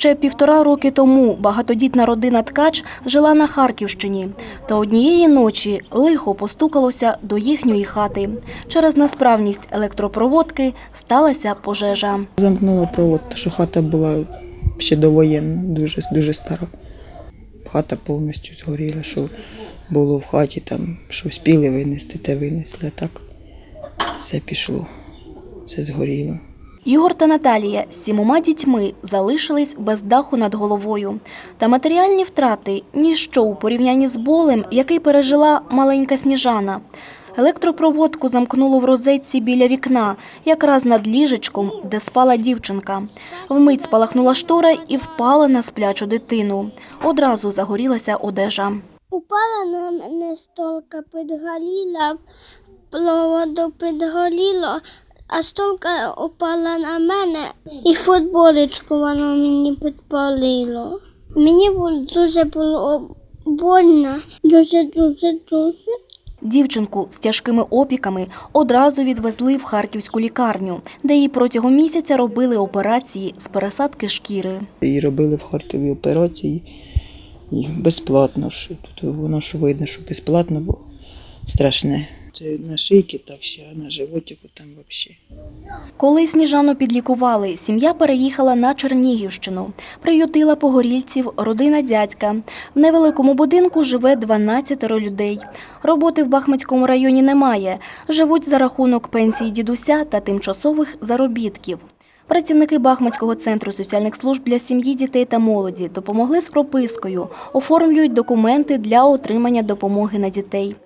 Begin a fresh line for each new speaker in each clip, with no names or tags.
Ще півтора роки тому багатодітна родина Ткач жила на Харківщині. Та однієї ночі лихо постукалося до їхньої хати. Через несправність електропроводки сталася пожежа.
Замкнула провод, що хата була ще довоєнна, дуже, дуже стара. Хата повністю згоріла, що було в хаті, там, що вспіли винести, те винесли. А так все пішло, все згоріло.
Ігор та Наталія з сімома дітьми залишились без даху над головою. Та матеріальні втрати ніщо у порівнянні з болем, який пережила маленька сніжана. Електропроводку замкнуло в розетці біля вікна, якраз над ліжечком, де спала дівчинка. Вмить спалахнула штора і впала на сплячу дитину. Одразу загорілася одежа.
Упала на мене столка, підгоріла, проводу підгоріло, а столка упала на мене і футболочку воно мені підпалило. Мені дуже було больно, дуже, дуже, дуже.
Дівчинку з тяжкими опіками одразу відвезли в харківську лікарню, де їй протягом місяця робили операції з пересадки шкіри.
І робили в Харкові операції безплатно. Тут воно ж видно, що безплатно, бо страшне. Це на шийки так ще, а на животику там взагалі.
Коли Сніжану підлікували, сім'я переїхала на Чернігівщину. Приютила погорільців родина дядька. В невеликому будинку живе 12 людей. Роботи в Бахмутському районі немає. Живуть за рахунок пенсії дідуся та тимчасових заробітків. Працівники Бахмутського центру соціальних служб для сім'ї, дітей та молоді допомогли з пропискою, оформлюють документи для отримання допомоги на дітей.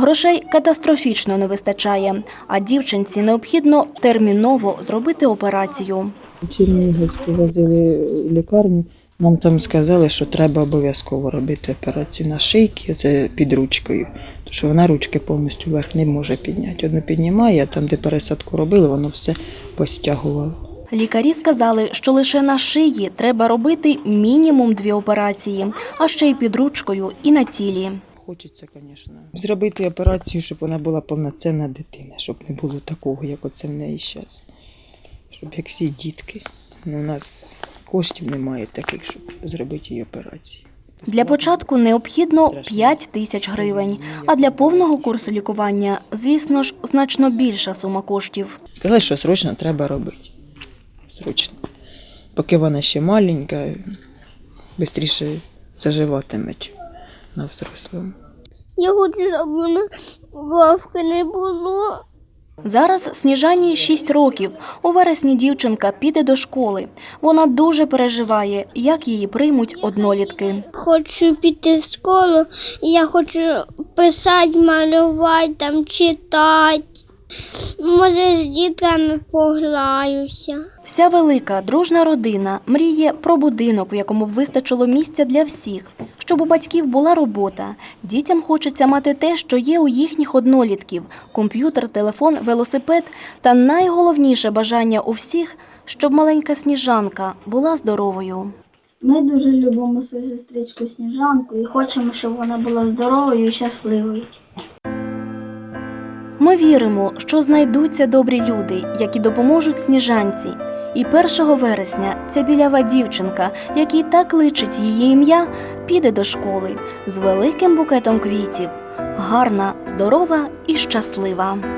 Грошей катастрофічно не вистачає, а дівчинці необхідно терміново зробити операцію.
Чернігівську возили в лікарню. Нам там сказали, що треба обов'язково робити операцію на шийці, це під ручкою. Тому що вона ручки повністю вверх не може підняти. Одну піднімає, а там, де пересадку робили, воно все постягувало.
Лікарі сказали, що лише на шиї треба робити мінімум дві операції, а ще й під ручкою і на тілі.
Хочеться, звісно, зробити операцію, щоб вона була повноцінна дитина, щоб не було такого, як оце в неї зараз. Щоб як всі дітки. Ну, у нас коштів немає таких, щоб зробити їй операцію.
Для початку необхідно 5 тисяч гривень, а для повного курсу лікування, звісно ж, значно більша сума коштів.
Сказали, що срочно треба робити. Срочно. Поки вона ще маленька, швидше заживатиме на взрослому.
Я хочу, щоб мене вовки не було.
Зараз Сніжані 6 років. У вересні дівчинка піде до школи. Вона дуже переживає, як її приймуть однолітки.
Хочу піти в школу, я хочу писати, малювати, там читати. Може, з дітками пограюся.
Вся велика дружна родина мріє про будинок, в якому б вистачило місця для всіх, щоб у батьків була робота. Дітям хочеться мати те, що є у їхніх однолітків: комп'ютер, телефон, велосипед та найголовніше бажання у всіх, щоб маленька сніжанка була здоровою.
Ми дуже любимо свою сестричку Сніжанку і хочемо, щоб вона була здоровою і щасливою.
Ми віримо, що знайдуться добрі люди, які допоможуть сніжанці. І 1 вересня ця білява дівчинка, якій так личить її ім'я, піде до школи з великим букетом квітів. Гарна, здорова і щаслива.